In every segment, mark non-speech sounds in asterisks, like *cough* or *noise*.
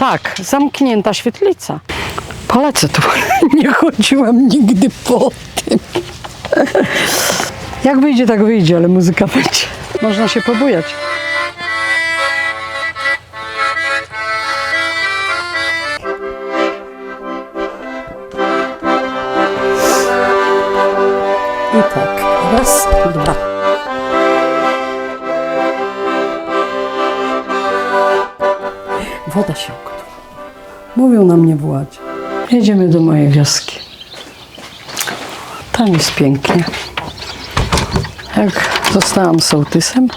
Tak, zamknięta świetlica. Polecę tu. *laughs* Nie chodziłam nigdy po tym. Jak wyjdzie, tak wyjdzie, ale muzyka będzie. Można się pobujać. I tak, raz, dwa. Woda się. Mówią na mnie Władzie. Jedziemy do mojej wioski. Tam jest pięknie. Jak zostałam sołtysem,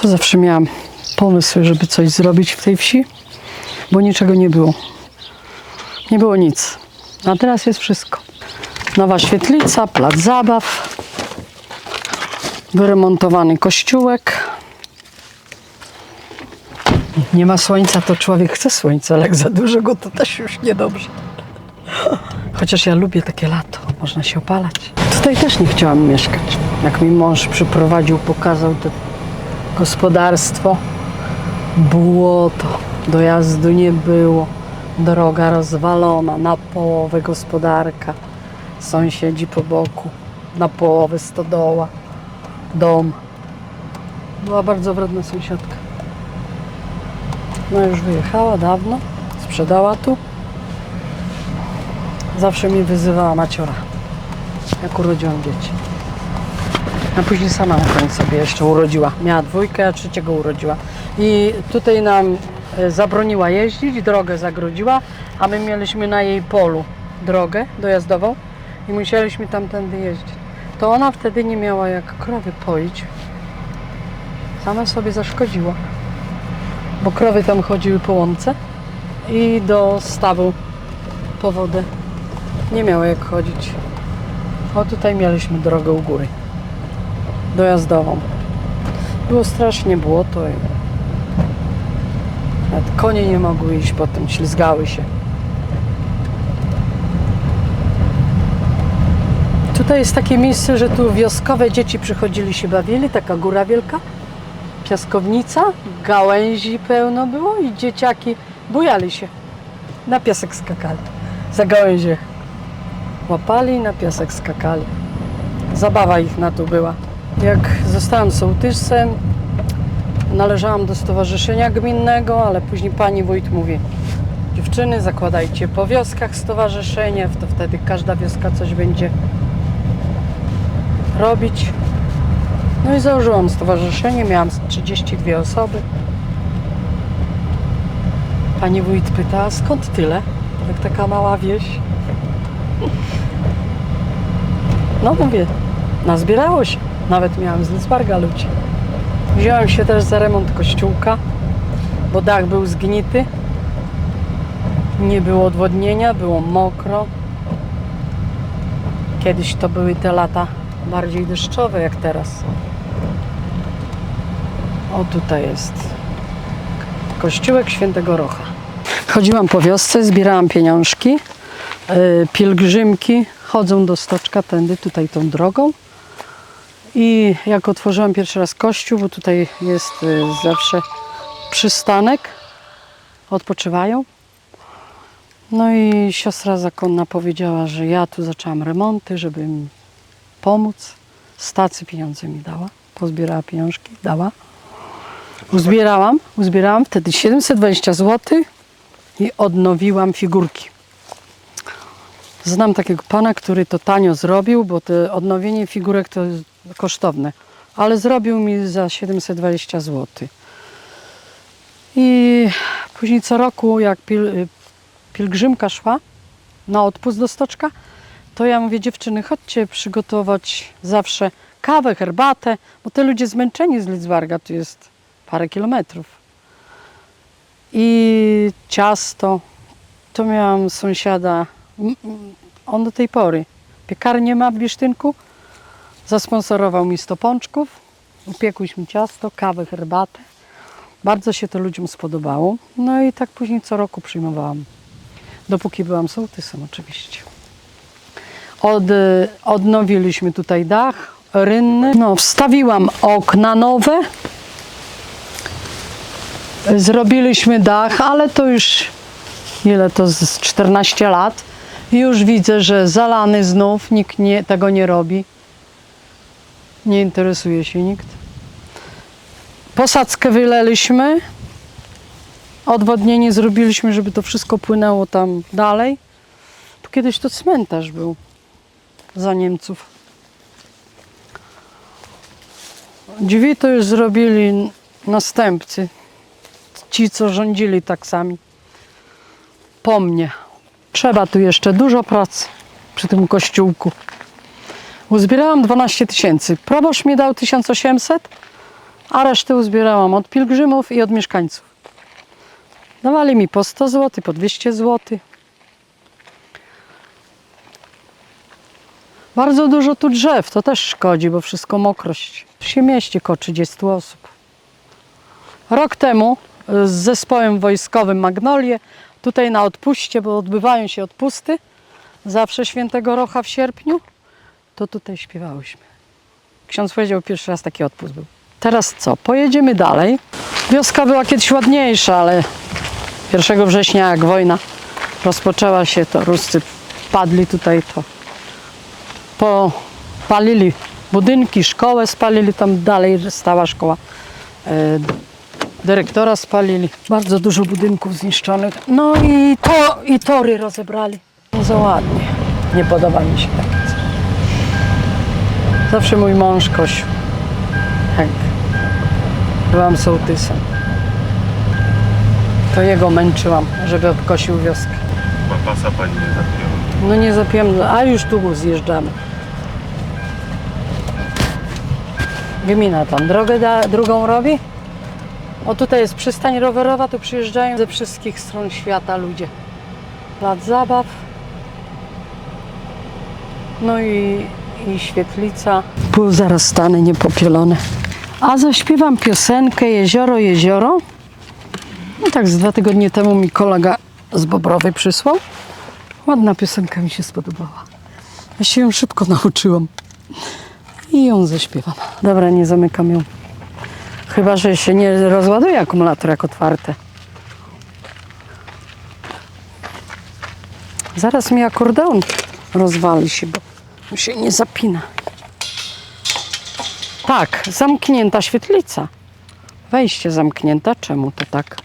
to zawsze miałam pomysły, żeby coś zrobić w tej wsi, bo niczego nie było. Nie było nic. A teraz jest wszystko. Nowa świetlica, plac zabaw, wyremontowany kościółek. Nie ma słońca, to człowiek chce słońca, ale jak za dużo go, to też już niedobrze. Chociaż ja lubię takie lato, można się opalać. Tutaj też nie chciałam mieszkać. Jak mi mąż przyprowadził, pokazał to gospodarstwo, błoto, dojazdu nie było, droga rozwalona, na połowę gospodarka, sąsiedzi po boku, na połowę stodoła, dom. Była bardzo wredna sąsiadka. No już wyjechała dawno, sprzedała tu. Zawsze mi wyzywała maciora, jak urodziłam dzieci. A później sama na koniec sobie jeszcze urodziła. Miała dwójkę, a trzeciego urodziła. I tutaj nam e, zabroniła jeździć, drogę zagrodziła, a my mieliśmy na jej polu drogę dojazdową i musieliśmy tamtędy jeździć. To ona wtedy nie miała jak krowy poić. Sama sobie zaszkodziła bo krowy tam chodziły po łące i do stawu po wodę nie miały jak chodzić. O tutaj mieliśmy drogę u góry, dojazdową. Było strasznie błoto i nawet konie nie mogły iść potem, ślizgały się. Tutaj jest takie miejsce, że tu wioskowe dzieci przychodzili się bawili, taka góra wielka piaskownica, gałęzi pełno było i dzieciaki bujali się. Na piasek skakali. Za gałęzie łapali, na piasek skakali. Zabawa ich na tu była. Jak zostałam sołtysem, należałam do stowarzyszenia gminnego, ale później pani wójt mówi dziewczyny, zakładajcie po wioskach stowarzyszenie, to wtedy każda wioska coś będzie robić. No i założyłam stowarzyszenie, miałam 32 osoby. Pani wójt pyta, skąd tyle? Jak taka mała wieś? No mówię, nazbierało się. Nawet miałam z Lidzbarga ludzi. Wziąłem się też za remont kościółka, bo dach był zgnity. Nie było odwodnienia, było mokro. Kiedyś to były te lata bardziej deszczowe jak teraz. O, tutaj jest kościółek świętego Rocha. Chodziłam po wiosce, zbierałam pieniążki. Yy, pielgrzymki chodzą do stoczka tędy, tutaj tą drogą. I jak otworzyłam pierwszy raz kościół, bo tutaj jest yy, zawsze przystanek, odpoczywają. No i siostra zakonna powiedziała, że ja tu zaczęłam remonty, żeby im pomóc. Stacy pieniądze mi dała, pozbierała pieniążki, dała. Uzbierałam, uzbierałam wtedy 720 zł i odnowiłam figurki. Znam takiego pana, który to tanio zrobił, bo odnowienie figurek to kosztowne, ale zrobił mi za 720 zł. I później co roku, jak pil, pielgrzymka szła na odpust do stoczka, to ja mówię, dziewczyny, chodźcie przygotować zawsze kawę, herbatę, bo te ludzie zmęczeni z Lidzbarga, tu jest parę kilometrów. I ciasto, to miałam sąsiada, on do tej pory piekarnię ma w Bisztynku, zasponsorował mi 100 pączków, upiekłyśmy ciasto, kawę, herbatę. Bardzo się to ludziom spodobało. No i tak później co roku przyjmowałam. Dopóki byłam sołtysem oczywiście. Od, odnowiliśmy tutaj dach rynny. No, wstawiłam okna nowe. Zrobiliśmy dach, ale to już ile to z z 14 lat. I już widzę, że zalany znów, nikt nie, tego nie robi. Nie interesuje się nikt. Posadzkę wyleliśmy. Odwodnienie zrobiliśmy, żeby to wszystko płynęło tam dalej. Tu kiedyś to cmentarz był za Niemców. Drzwi to już zrobili następcy. Ci, co rządzili tak sami. Po mnie. Trzeba tu jeszcze dużo pracy przy tym kościółku. Uzbierałam 12 tysięcy. Proboszcz mi dał 1800, a resztę uzbierałam od pielgrzymów i od mieszkańców. Dawali mi po 100 zł, po 200 zł. Bardzo dużo tu drzew, to też szkodzi, bo wszystko mokrość. Tu się mieści około 30 osób. Rok temu z zespołem wojskowym Magnolie, tutaj na odpuście, bo odbywają się odpusty, zawsze świętego Rocha w sierpniu, to tutaj śpiewałyśmy. Ksiądz powiedział, pierwszy raz taki odpust był. Teraz co? Pojedziemy dalej. Wioska była kiedyś ładniejsza, ale 1 września, jak wojna rozpoczęła się, to Ruscy padli tutaj, to popalili budynki, szkołę spalili, tam dalej stała szkoła. Dyrektora spalili. Bardzo dużo budynków zniszczonych. No i to i tory rozebrali. Nie za ładnie. Nie podoba mi się takie coś. Zawsze mój mąż kosił. Jak byłam sołtysem. To jego męczyłam, żeby obkosił wioskę. Chyba pasa pani nie zapięła. No nie zapiłem, a już tu zjeżdżamy. Gmina tam drogę da, drugą robi. O tutaj jest przystań rowerowa, tu przyjeżdżają ze wszystkich stron świata ludzie. Plac zabaw. No i, i świetlica. Pół zaraz stany niepopielone. A zaśpiewam piosenkę Jezioro, Jezioro. No tak z dwa tygodnie temu mi kolega z Bobrowej przysłał. Ładna piosenka mi się spodobała. Ja się ją szybko *laughs* nauczyłam. I ją zaśpiewam. Dobra, nie zamykam ją. Chyba, że się nie rozładuje akumulator jak otwarte. Zaraz mi akordeon rozwali się, bo się nie zapina. Tak, zamknięta świetlica. Wejście zamknięte. Czemu to tak?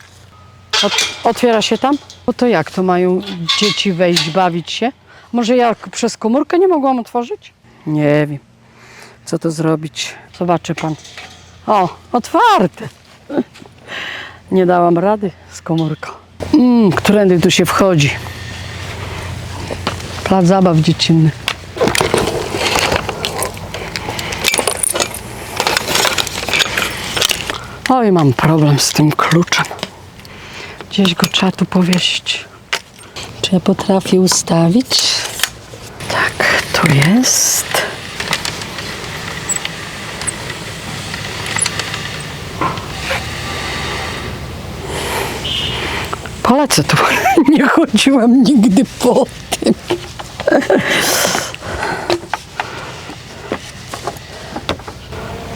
Ot otwiera się tam? No to jak to mają dzieci wejść, bawić się? Może ja przez komórkę nie mogłam otworzyć? Nie wiem. Co to zrobić? Zobaczy pan. O, otwarte. Nie dałam rady z komórką. Mm, którędy tu się wchodzi? Plac zabaw dziecinnych. Oj, mam problem z tym kluczem. Gdzieś go trzeba tu powiesić. Czy ja potrafię ustawić? Tak, tu jest. Polecę tu. *laughs* Nie chodziłam nigdy po tym.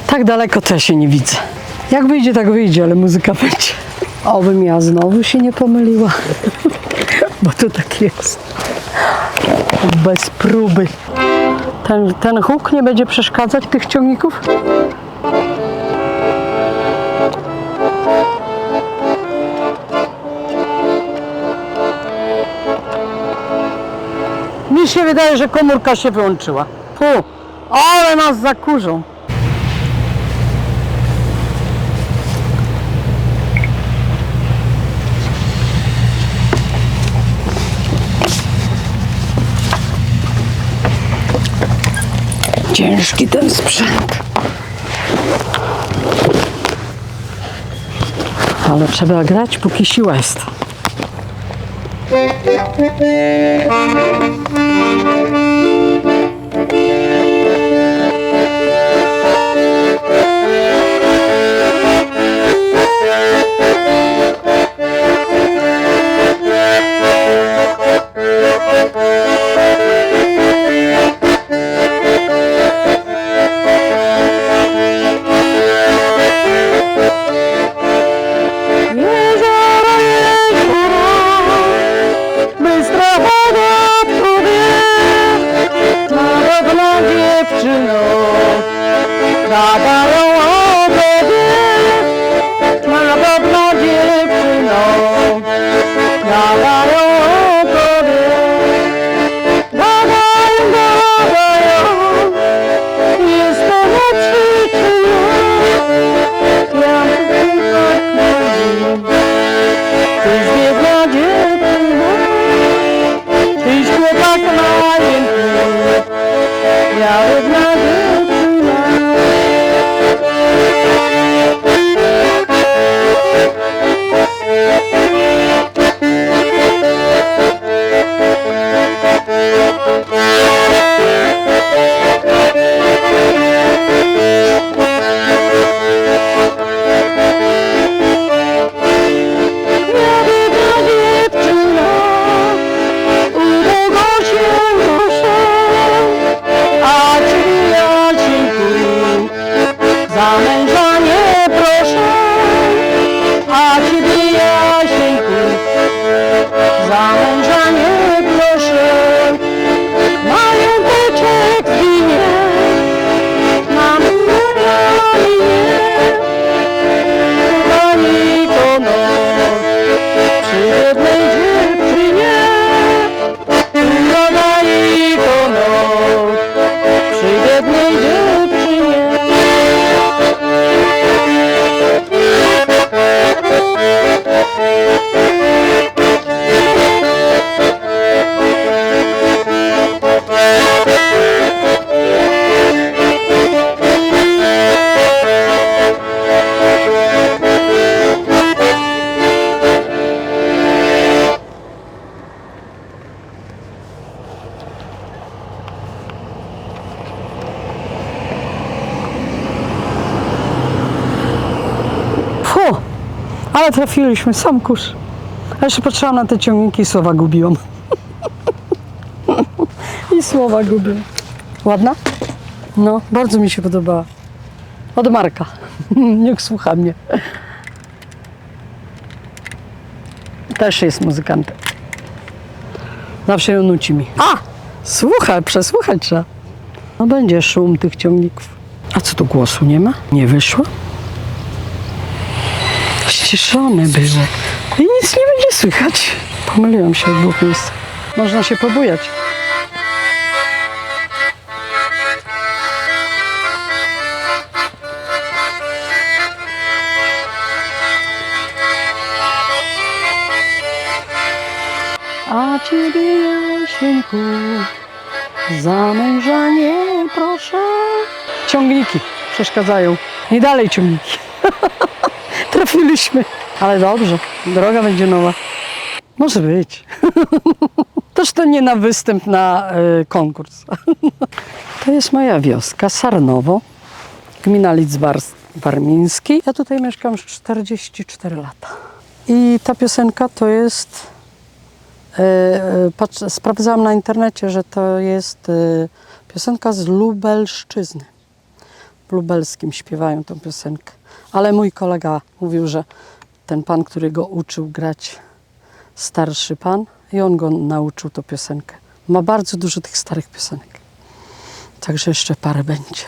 Tak daleko to ja się nie widzę. Jak wyjdzie, tak wyjdzie, ale muzyka będzie. Obym ja znowu się nie pomyliła. Bo to tak jest. Bez próby. Ten, ten huk nie będzie przeszkadzać tych ciągników? Mi się wydaje, że komórka się wyłączyła. Fu, ale nas zakurzą. Ciężki ten sprzęt. Ale trzeba grać, póki siła jest. Thank you. Ale trafiliśmy, sam kurz. A jeszcze patrzyłam na te ciągniki i słowa gubiłam. I słowa gubię. Ładna? No, bardzo mi się podobała. Od Marka. *laughs* Niech słucha mnie. Też jest muzykantem. Zawsze ją nuci mi. A! Słuchaj, przesłuchać trzeba. No będzie szum tych ciągników. A co tu głosu nie ma? Nie wyszło? Ściszone było. I nic nie będzie słychać. Pomyliłam się w dwóch miejscach. Można się pobujać. A ciebie, Jasieńku, za męża nie proszę. Ciągniki przeszkadzają. I dalej ciągniki. *laughs* *laughs* Trafiliśmy. Ale dobrze, droga będzie nowa. Może być. *laughs* Toż to nie na występ na y, konkurs. *laughs* to jest moja wioska, Sarnowo, gmina Lidzbar- Warmiński. Ja tutaj mieszkam już 44 lata. I ta piosenka to jest e, Patrz, sprawdzałam na internecie, że to jest e, piosenka z Lubelszczyzny. W lubelskim śpiewają tą piosenkę. Ale mój kolega mówił, że ten pan, który go uczył grać, starszy pan, i on go nauczył tą piosenkę. Ma bardzo dużo tych starych piosenek. Także jeszcze parę będzie.